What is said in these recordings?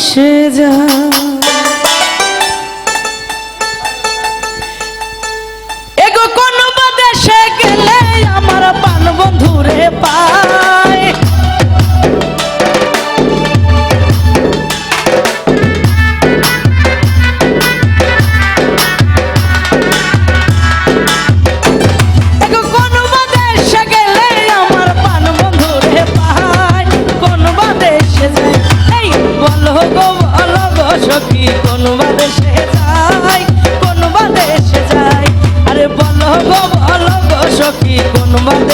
দেশে যা। এগো কোন দেশে গেলে আমার পান বন্ধুরে পায়।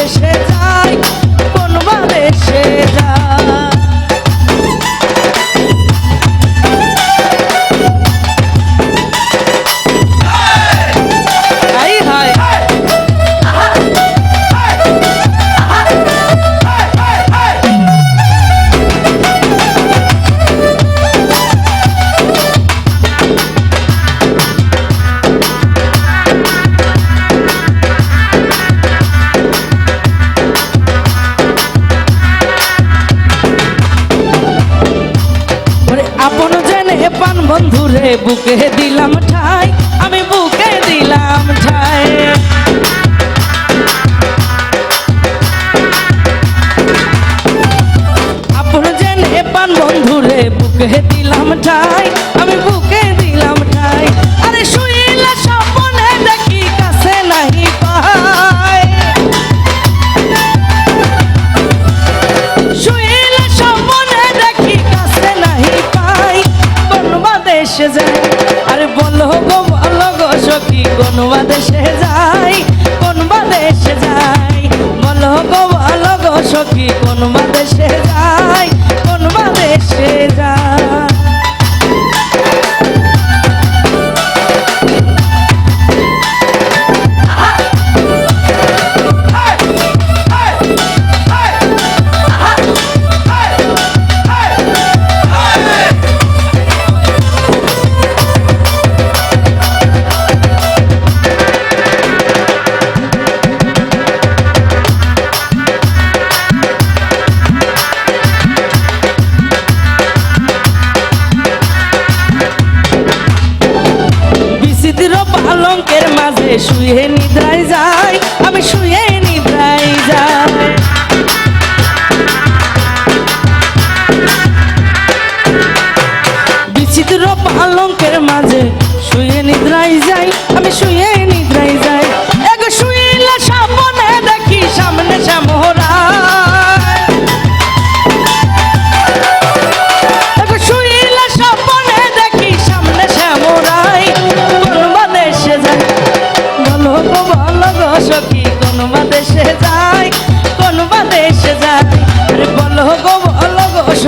কোন বন্ধুরে, বুকে দিলাম ঠাই, আমি বুকে দিলাম ঠাই। আপন জেনে পান বন্ধুরে, বুকে দিলাম ঠাই, আমি বুকে সখী শুয়ে নিদ্রায় যাই আমি শুয়ে নিদ্রায় যাই।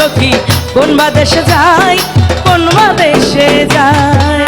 সখী কোন দেশে যাই কোন দেশে যায়?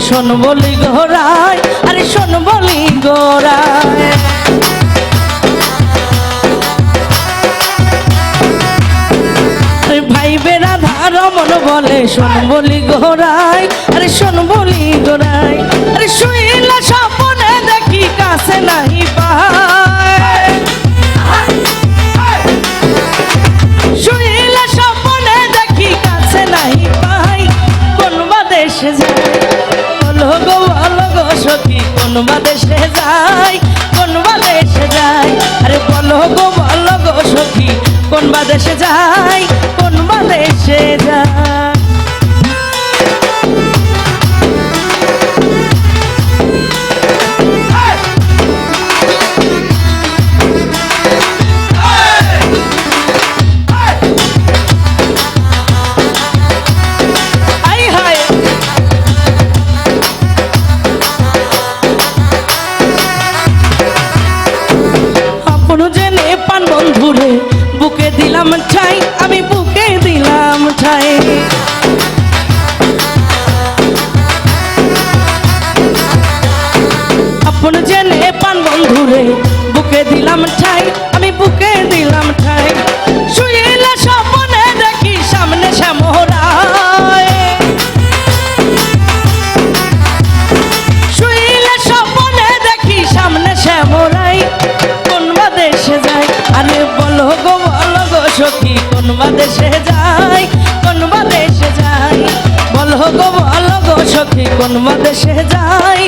শোন বলি গোরায় আরে শোন বলি গোরায় ভাই বেড়া ধারমন বলে, শোন বলি গোরায় আরে শোন বলি গোরায় আরে শুইলা সপনে দেখি কাছে নাই পায় শুইলে সপনে দেখি কাছে নাই পাই কোন দেশে কোন বাদেশে যায়, কোন বাদেশে যায়? আরে বলো গো বলো গো সখী, কোন বাদেশে যায়? বুকে দিলাম ঠাই আমি কোন বাদেশে যাই কোন বাদেশে যাই বল গো বল গো সখী কোন বাদেশে যাই